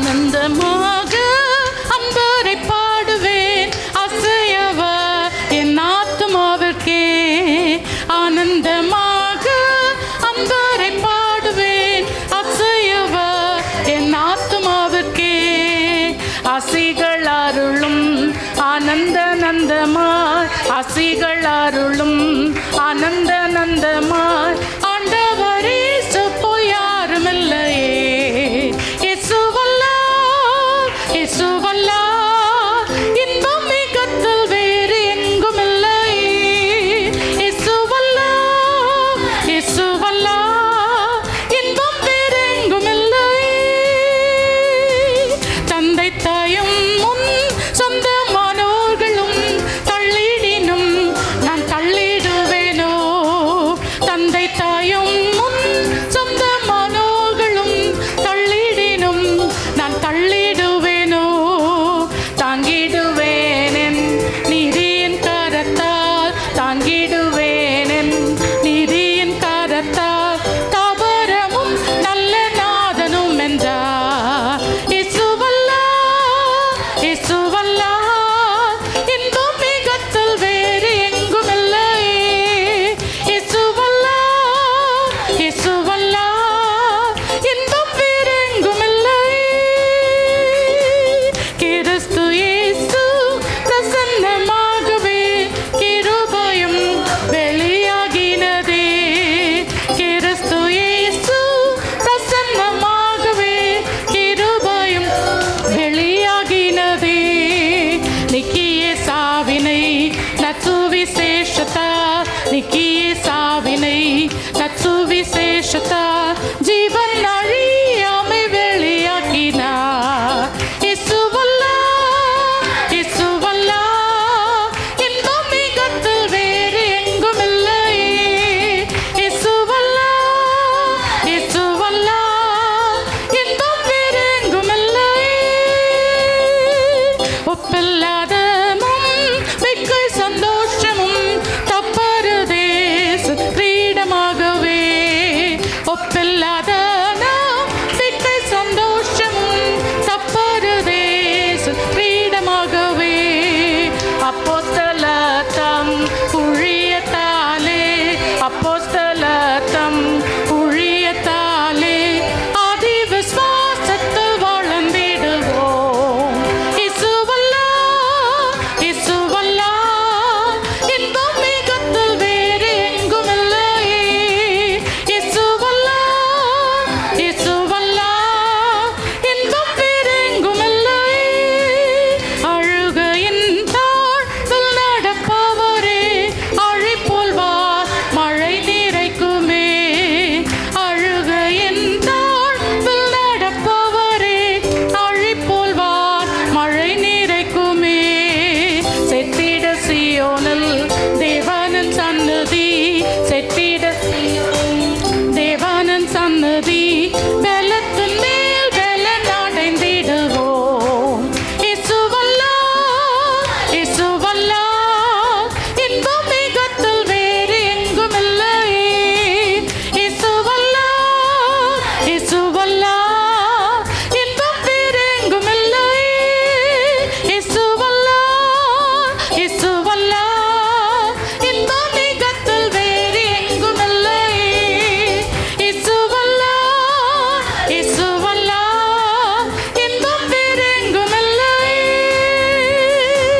ஆனந்தமாக அம்பரை பாடுவேன். அசையவ என் ஆத்மாவிற்கே ஆனந்தமாக அம்பரை பாடுவேன். அசையவ என் ஆத்மாவிற்கே அசிகள் அருளும் ஆனந்த நந்தமாய். அசிகள் அருளும் ஆனந்த நந்தமாய். இயேசுவல்லா இன்பம் மிகத்தில் வேறு எங்கும் இல்லை இயேசுவல்லா. இசு तत्सु विशेषता निकीय साविनै तत्सु विशेषता जीवन नारी। be